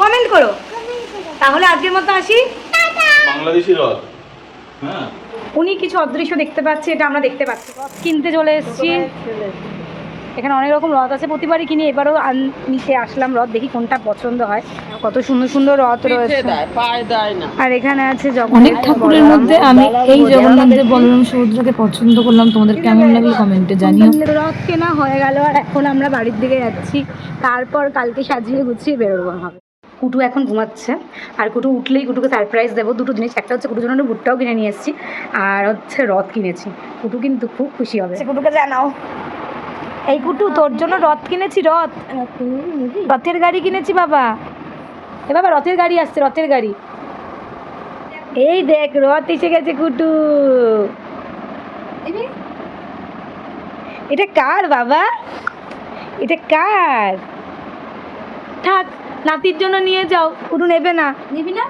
Comment করো। তাহলে আজকের মতো আসি। বাংলাদেশি রথ। হ্যাঁ। উনি কিছু অদৃশ্য দেখতে পাচ্ছে এটা আমরা দেখতে পাচ্ছি। রথ কিনতে চলে এসেছি। এখানে অনেক রকম রথ আছে। প্রতিবারই কিনি এবারও নিতে আসলাম রথ দেখি কোনটা পছন্দ হয়। কত সুন্দর সুন্দর রথ রয়েছে। আর এখানে আছে জগন্নাথ অনেক ঠাকুরের মধ্যে আমি এই জগন্নাথ দেব বলরাম সমুদ্রকে পছন্দ করলাম। তোমাদের কেমন লাগল কমেন্টে জানিও। রথ কেনা হয়ে গেল আর এখন আমরা বাড়ির দিকে যাচ্ছি। তারপর কালকে সাজিয়ে গুছিয়ে বেরোবো হবে কুটু এখন ঘুমাচ্ছে। আর কুটু উঠলেই কুটুকে সারপ্রাইজ দেবো দুটো জিনিস। একটা হচ্ছে কুটুর জন্য একটা ভুট্টাও কিনে নিয়ে এসেছি আর হচ্ছে রথ কিনেছি। কুটু কিন্তু খুব খুশি হবে। কুটুকে জানাও। এই কুটু তোর জন্য রথ কিনেছি রথ। রথের গাড়ি কিনেছি বাবা। এ বাবা রথের গাড়ি আসছে রথের গাড়ি। এই দেখ রথ এসে গেছে কুটু। এটা কার বাবা? এটা কার? থাক নাতির জন্য নিয়ে যাও। কুটু নেবে না। নিবি না?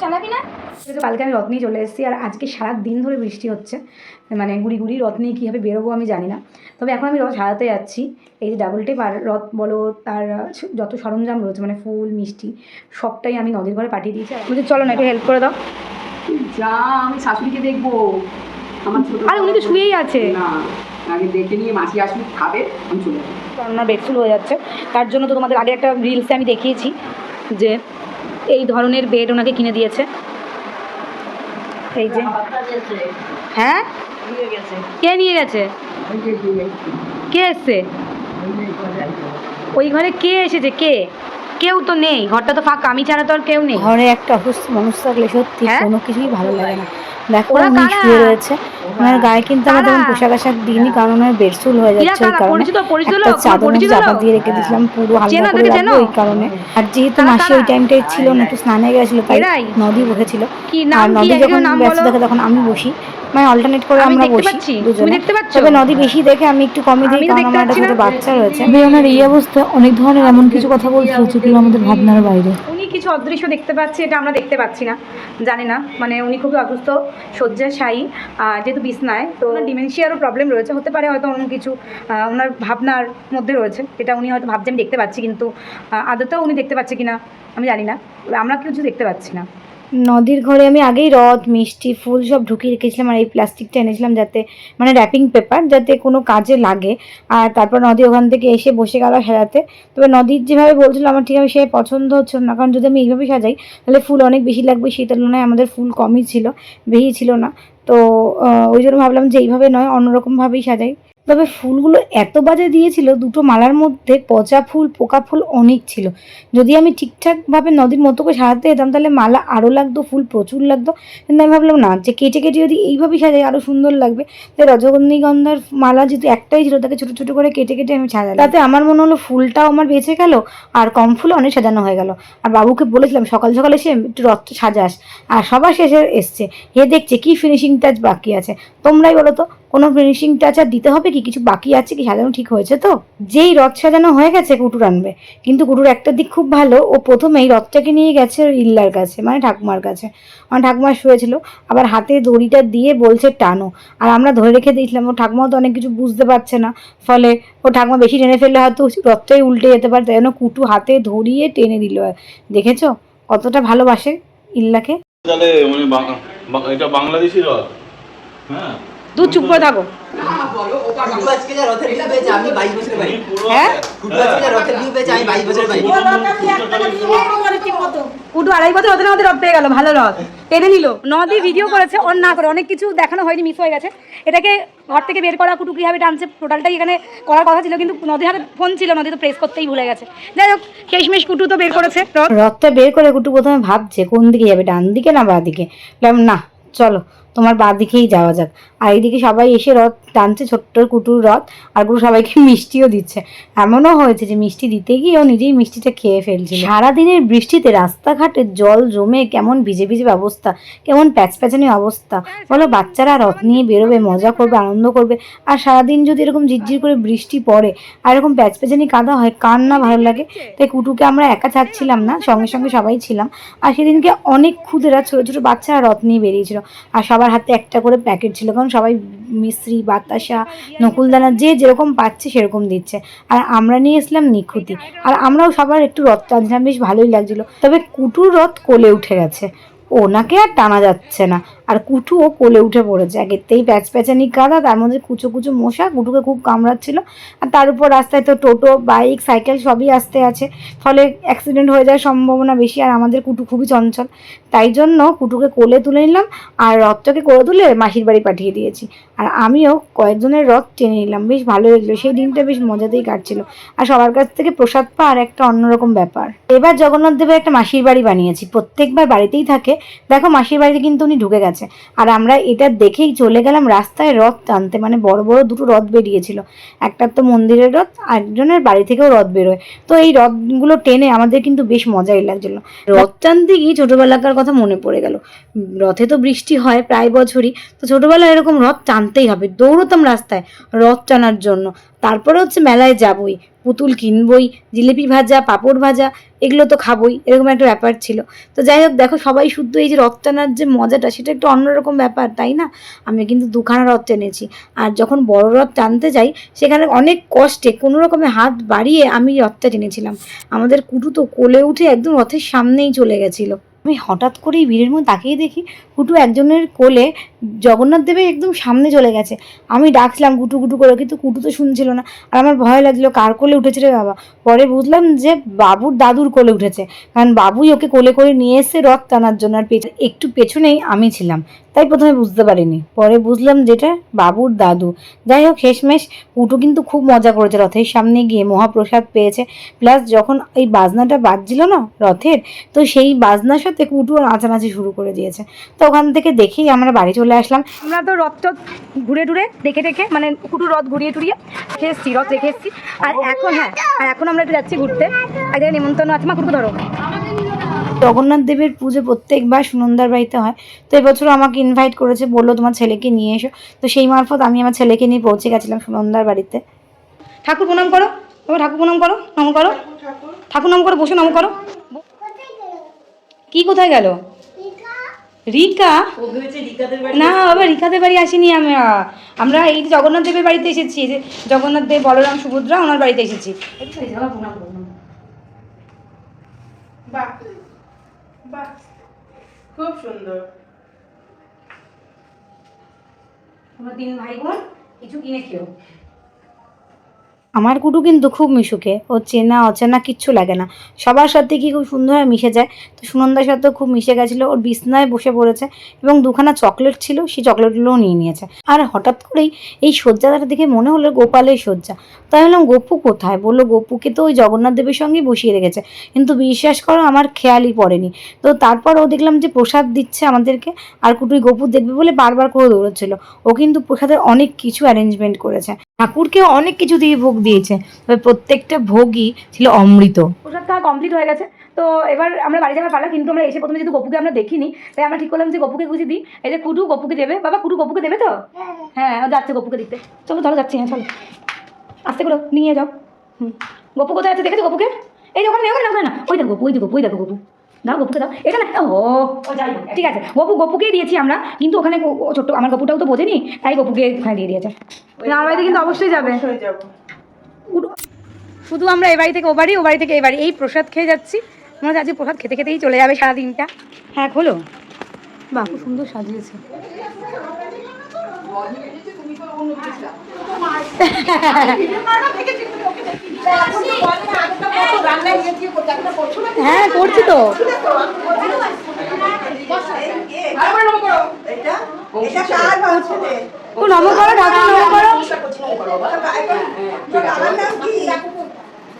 চালাবি না? কালকে আমি রথ নিয়ে চলে এসেছি আর আজকে সারা দিন ধরে বৃষ্টি হচ্ছে। মানে গুড়ি গুড়ি রথ নিয়ে কীভাবে বেরোবো আমি জানি না। তবে এখন আমি রথ সারাতে যাচ্ছি। এই যে ডাবল টেপ আর রথ বলো তার যত সরঞ্জাম রয়েছে মানে ফুল মিষ্টি সবটাই আমি নদীর ঘরে পাঠিয়ে দিয়েছি। আর বলছি চলো না একটু হেল্প করে দাও। যা আমি শাশুড়িকে দেখব। আমার ছোট আরে উনি তো শুয়েই আছে। না আগে দেখে নিয়ে মাসি আসুক খাবে আমি চলে যাব। রান্নার বেডফুল হয়ে যাচ্ছে। তার জন্য তো তোমাদের আগে একটা রিলসে আমি দেখিয়েছি যে এই ধরনের বেড ওনাকে কিনে দিয়েছে। এই যে। হ্যাঁ? কে নিয়ে গেছে? কে এসছে? ওই ঘরে কে এসেছে? কে? কেউ তো নেই ঘরটা তো ফাঁকা আমি ছাড়া তো আর কেউ নেই। ঘরে একটা অসুস্থ মানুষ থাকলে সত্যি হ্যাঁ? কোনো কিছুই ভালো লাগে না। দেখো উনি শুয়ে রয়েছে। ওনার গায়ে কিন্তু আমার তেমন পোশাক আশাক দিইনি কারণ ওনার বেডসুল হয়ে যাচ্ছে ওই কারণে। একটা চাদর চাপা দিয়ে রেখে দিয়েছিলাম পুরো হালকা করে রাখব ওই কারণে। আর যেহেতু মাসি ওই টাইমটাই ছিল না একটু স্নানে গেছিল তাই নদী বসেছিল আর নদী যখন ব্যস্ত থাকে তখন আমি বসি। মানে অল্টারনেট করে আমরা বসি তুমি দুজনে। দেখতে পাচ্ছ? তবে নদী বেশি দেখে আমি একটু কমই দিই কারণ দেখতে আমার একটা ছোট বাচ্চা রয়েছে। তবে ওনার এই অবস্থা অনেক ধরনের এমন কিছু কথা বলছিল যেগুলো আমাদের ভাবনার বাইরে। উনি কিছু অদৃশ্য দেখতে পাচ্ছে এটা আমরা দেখতে পাচ্ছি না জানি না। মানে উনি খুবই অসুস্থ শয্যাশায়ী আহ, যেহেতু বিছনায় তো ওনার ডিমেনশিয়ারও প্রবলেম রয়েছে। হতে পারে হয়তো অন্য কিছু আহ, ওনার ভাবনার মধ্যে রয়েছে। এটা উনি হয়তো ভাবছে আমি দেখতে পাচ্ছি কিন্তু আদতেও উনি দেখতে পাচ্ছে কিনা আমি জানি না। আমরা কিছু দেখতে পাচ্ছি না। নদীর ঘরে আমি আগেই রথ, মিষ্টি, ফুল সব ঢুকিয়ে রেখেছিলাম আর এই প্লাস্টিকটা এনেছিলাম যাতে মানে র্যাপিং পেপার যাতে কোনো কাজে লাগে। আর তারপর নদী ওখান থেকে এসে বসে গেল সাজাতে তবে নদীর যেভাবে বলছিল আমার ঠিক আমি সে পছন্দ হচ্ছিল না, কারণ যদি আমি এইভাবে সাজাই, তাহলে ফুল অনেক বেশি লাগবে। সেই তুলনায় আমাদের ফুল কমই ছিল, বেশি ছিল না। তো ওই জন্য ভাবলাম যে এইভাবে নয়, অন্যরকমভাবেই সাজাই। তবে ফুলগুলো এত বাজে দিয়েছিল, দুটো মালার মধ্যে পচা ফুল, পোকা ফুল অনেক ছিল। যদি আমি ঠিকঠাকভাবে নদীর মতো করে সাজাতে যেতাম, তাহলে মালা আরও লাগতো, ফুল প্রচুর লাগতো। কিন্তু আমি ভাবলাম, না, যে কেটে কেটে যদি এইভাবেই সাজাই আরও সুন্দর লাগবে। তাই রজনীগন্ধার মালা যেহেতু একটাই ছিল, তাকে ছোটো ছোটো করে কেটে কেটে আমি সাজালাম। তাতে আমার মনে হলো ফুলটাও আমার বেঁচে গেল, আর কম ফুলে অনেক সাজানো হয়ে গেল। আর বাবুকে বলেছিলাম, সকাল সকাল এসে একটু রথটা সাজাস। আর সবার শেষে এসছে। হে, দেখছে কি ফিনিশিং টাচ বাকি আছে। তোমরাই বলো তো কোনো ফিনিশিং টাচ আর দিতে হবে কি? কিছু বাকি আছে কি? সাজানো ঠিক হয়েছে তো? যেই রথ সাজানো হয়ে গেছে, কুটুর আনবে। কিন্তু কুটুর একটা দিক খুব ভালো, ও প্রথমেই রথটাকে নিয়ে গেছে ইল্লার কাছে মানে ঠাকুমার কাছে। আমার ঠাকুমা শুয়েছিল, আবার হাতে দড়িটা দিয়ে বলছে, টানো। আর আমরা ধরে রেখে দিয়েছিলাম ও ঠাকুমাও তো অনেক কিছু বুঝতে পারছে না। ফলে ও ঠাকুমা বেশি টেনে ফেললে হয়তো রথটাই উল্টে যেতে পারে তাই জন্য কুটু হাতে ধরিয়ে টেনে দিল। দেখেছ? কতটা ভালোবাসে ইল্লাকে। তাহলে মানে এটা বাংলাদেশি রথ। হ্যাঁ? দু চুপ করে থাকো। হ্যাঁ? কুটু হতে না রথ পেয়ে গেল, ভালো রথ। টেনে নিল। নদী ভিডিও করেছে ওর না করে। অনেক কিছু দেখানো হয়নি মিস হয়ে গেছে। এটাকে ঘর থেকে বের করা, কুটু কীভাবে টানছে টোটালটাই এখানে করার কথা ছিল, কিন্তু নদীর হাতে ফোন ছিল, নদী তো প্রেস করতেই ভুলে গেছে। যাই হোক শেষমেশ কুটু তো বের করেছে রথ। রথটা বের করে কুটু প্রথমে ভাবছে, কোন দিকে যাবে, ডান দিকে না বাঁ দিকে? না, চলো তোমার বাঁ দিকেই যাওয়া যাক। আর এইদিকে সবাই এসে রথ টানছে, ছোট্ট কুটুর রথ, আর কুটু সবাইকে মিষ্টিও দিচ্ছে। এমনও হয়েছে যে মিষ্টি দিতে গিয়ে ও নিজেই মিষ্টিটা খেয়ে ফেলছিল। সারাদিনের বৃষ্টিতে রাস্তাঘাটে জল জমে কেমন ভিজে ভিজে অবস্থা কেমন প্যাচপ্যাচানি অবস্থা। বলো, বাচ্চারা রথ নিয়ে বেরোবে, মজা করবে, আনন্দ করবে, আর সারাদিন যদি এরকম ঝিরঝির করে বৃষ্টি পড়ে, আর এরকম প্যাচপ্যাচানি কাদা হয়, কার না ভালো লাগে? তাই কুটুকে আমরা একা ছাড়ছিলাম না, সঙ্গে সঙ্গে সবাই ছিলাম। আর সেদিনকে অনেক ক্ষুদেরা ছোটো ছোটো বাচ্চারা রথ নিয়ে বেরিয়েছিল। আর সবাই সবার হাতে একটা করে প্যাকেট ছিল, কারণ সবাই মিশ্রি, বাতাসা, নকুলদানা যে যেরকম পাচ্ছে সেরকম দিচ্ছে। আর আমরা নিয়ে এসলাম নিখুঁতি আর আমরাও সবার একটু রথ টানছিলাম, বেশ ভালোই লাগছিল। তবে কুটুর রথ কোলে উঠে গেছে। ওনাকে আর টানা যাচ্ছে না। আর কুটুও কোলে উঠে পড়েছে। আগেতেই প্যাচ প্যাচানি কাদা তার মধ্যে কুচো কুচো মশা, কুটুকে খুব কামড়াচ্ছিল। আর তার উপর রাস্তায় তো টোটো, বাইক, সাইকেল সবই আসতে আছে। ফলে অ্যাক্সিডেন্ট হয়ে যাওয়ার সম্ভাবনা বেশি, আর আমাদের কুটু খুবই চঞ্চল। তাই জন্য কুটুকে কোলে তুলে নিলাম, আর রথটাকে কোলে তুলে মাসির বাড়ি পাঠিয়ে দিয়েছি। আর আমিও কয়েকজনের রথ টেনে নিলাম। বেশ ভালো লাগল। সেই দিনটা বেশ মজাতেই কাটছিল। আর সবার কাছ থেকে প্রসাদ পাওয়ার একটা অন্যরকম ব্যাপার। এবার জগন্নাথ দেবের একটা মাসির বাড়ি বানিয়েছি। প্রত্যেকবার বাড়িতেই থাকে। দেখো মাসির বাড়িতে কিন্তু উনি ঢুকে গেছে আর আমরা এটা দেখেই চলে গেলাম রাস্তায় রথ টানতে। মানে বড় বড় দুটো রথ বেরিয়েছিল। একটা তো মন্দিরের রথ আর একজনের বাড়ি থেকেও রথ বেরোয়। তো এই রথগুলো টেনে আমাদের কিন্তু বেশ মজাই লাগছিল। রথ টানতে গিয়ে ছোটোবেলাকার কথা মনে পড়ে গেল। রথে তো বৃষ্টি হয় প্রায় বছরই। তো ছোটোবেলায় এরকম রথ টানতেই হবে। দৌড়তাম রাস্তায় রথ টানার জন্য। তারপরে হচ্ছে মেলায় যাবই। পুতুল কিনবই, জিলিপি ভাজা, পাঁপড় ভাজা, এগুলো তো খাবই, এরকম একটা ব্যাপার ছিল। তো যাই হোক, দেখো সবাই শুদ্ধ, এই যে রথ টানার যে মজাটা, সেটা একটু অন্যরকম ব্যাপার, তাই না? আমি কিন্তু দুখানা রথ টেনেছি। আর যখন বড় রথ টানতে যাই, সেখানে অনেক কষ্টে, কোনো রকমে হাত বাড়িয়ে আমি রথটা টেনেছিলাম। আমাদের কুটু তো কোলে উঠে একদম রথের সামনেই চলে গেছিল। আমি হঠাৎ করেই ভিড়ের মধ্যে তাকিয়ে দেখি কুটু একজনের কোলে জগন্নাথ দেবের একদম সামনে চলে গেছে। আমি ডাকছিলাম কুটু কুটু করে, কিন্তু কুটু তো শুনছিল না। আর আমার ভয় লাগছিল, কার কোলে উঠেছে রে বাবা? পরে বুঝলাম যে বাবুর দাদুর কোলে উঠেছে। কারণ বাবুই ওকে কোলে করে নিয়ে এসে রথ টানার জন্য আর একটু পেছনেই আমি ছিলাম। তাই প্রথমে বুঝতে পারিনি। পরে বুঝলাম যেটা বাবুর দাদু। যাই হোক, শেষমেশ কুটু কিন্তু খুব মজা করেছে রথের সামনে গিয়ে, মহাপ্রসাদ পেয়েছে। প্লাস যখন এই বাজনাটা বাজছিল না রথের, তো সেই বাজনার সাথে কুটু নাচানাচি শুরু করে দিয়েছে। তো ওখান থেকে দেখেই আমরা বাড়ি চলে আসলাম। আমরা তো রথ টথ ঘুরে টুরে দেখে দেখে মানে কুটু রথ ঘুরিয়ে টুরিয়ে রেখে এসেছি রথ দেখে এসেছি। আর এখন হ্যাঁ আর এখন আমরা একটু যাচ্ছি ঘুরতে। এক জায়গায় নিমন্ত্রণ আছে মা কুটু ধরো। জগন্নাথ দেবের পুজো প্রত্যেকবার সুনন্দার বাড়িতে হয়। তো এবছর আমাকে ইনভাইট করেছে বলল তোমার ছেলেকে নিয়ে এসো। তো সেই মারফত আমি আমার ছেলেকে নিয়ে পৌঁছে গেছিলাম সুনন্দার বাড়িতে। ঠাকুর প্রণাম করো ঠাকুর প্রণাম করো নম করো। ঠাকুর নাম করো বসে নম করো। কি কোথায় গেল? রিকা। না বাবা রিকাদের বাড়ি আসিনি আমরা। আমরা এই যে জগন্নাথ দেবের বাড়িতে এসেছি যে জগন্নাথ দেব বলরাম সুভদ্রা ওনার বাড়িতে এসেছি। খুব সুন্দর। তোমরা তিন ভাই বোন কিছু কিনে খেও। আমার কুটু কিন্তু খুব মিশুকে। ও চেনা, অচেনা কিচ্ছু লাগে না। সবার সাথে কি খুব সুন্দরভাবে মিশে যায়? তো সুনন্দার সাথেও খুব মিশে গেছিল। ওর বিছনায় বসে পড়েছে এবং দুখানা চকলেট ছিল, সেই চকলেটগুলোও নিয়ে নিয়েছে। আর হঠাৎ করেই এই শয্যাটা দেখে মনে হলো গোপালের শয্যা। তাই বললাম গপু কোথায়? বলল, গপুকে তো ওই জগন্নাথ দেবের সঙ্গেই বসিয়ে রেখেছে। কিন্তু বিশ্বাস করো, আমার খেয়ালই পড়েনি। তো তারপর ও দেখলাম যে প্রসাদ দিচ্ছে আমাদেরকে। আর কুটুই গপু দেখবে বলে বারবার করে দৌড়চ্ছিল। ও কিন্তু প্রসাদের অনেক কিছু অ্যারেঞ্জমেন্ট করেছে। ঠাকুরকে অনেক কিছু দিয়ে ভোগ দিয়েছে, তবে প্রত্যেকটা ভোগই ছিল অমৃত। প্রসাদ খাওয়া কমপ্লিট হয়ে গেছে। তো এবার আমরা বাড়ি যাওয়ার পালা, কিন্তু আমরা এসে প্রথমে যেহেতু গপুকে আমরা দেখিনি, তাই আমরা ঠিক করলাম যে গপুকে গুছি দিই। এই যে কুটু, গপুকে দেবে। বাবা, কুটু গপুকে দেবে তো? হ্যাঁ যাচ্ছে গপুকে দিতে চলো চলো, যাচ্ছি হ্যাঁ চলো। আস্তে করে নিয়ে যাও। হুম। গপু কোথায় আছে? দেখেছ গপুকে? এই যে ওখানে ওখানে না ওই দেখো গপু, ওই দেখো ওই দেখো গপু। দাও গপুকে দাও। এটা না ও ঠিক আছে গপু গপুকেই দিয়েছি আমরা। কিন্তু ওখানে ছোট্ট আমার গপুটাও তো বোঝেনি তাই গপুকে ওখানে দিয়ে দিয়েছে। আমার বাড়িতে কিন্তু অবশ্যই যাবে। শুধু আমরা এ বাড়ি থেকে ও বাড়ি ও বাড়ি থেকে এই বাড়ি। এই প্রসাদ খেয়ে যাচ্ছি। মনে হচ্ছে আজকে প্রসাদ খেতে খেতেই চলে যাবে সারাদিনটা। হ্যাঁ খোলো। বাহ খুব সুন্দর সাজিয়েছে। হ্যাঁ করছি তো। ও নম করো ঠাকুর নম করো।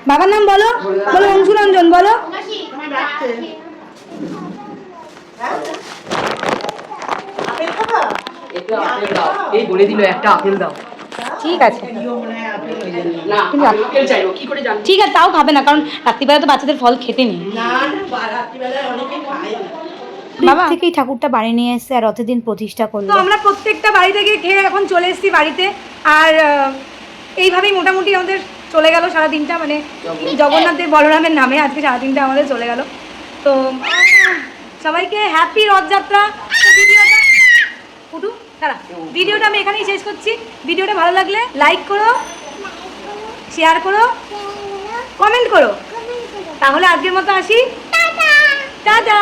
বাবার নাম বলো বলো অংশুরঞ্জন বলো। আপেল খাবা একটু আপেল দাও এই বলে দিল একটা আপেল দাও। ঠিক আছে। আপেল যাবে না আপেল চাইব কি করে জানব? ঠিক আছে তাও খাবে না কারণ রাত্রিবেলা তো বাচ্চাদের ফল খেতে নেই। বাবা। থেকেই ঠাকুরটা বাড়ি নিয়ে এসে আর রথের দিন প্রতিষ্ঠা করল। তো আমরা প্রত্যেকটা বাড়ি থেকে খেয়ে এখন চলে এসেছি বাড়িতে। আর এইভাবেই মোটামুটি আমাদের চলে গেল সারা দিনটা মানে জগন্নাথের বলরামের নামে আজকে সারা দিনটা আমাদের চলে গেল। তো সবাইকে হ্যাপি রথযাত্রা। তো ভিডিওটা কুটু দাঁড়া ভিডিওটা আমি এখানেই শেষ করছি। ভিডিওটা ভালো লাগলে লাইক করো শেয়ার করো কমেন্ট করো। তাহলে আজকের মতো আসি। টাটা!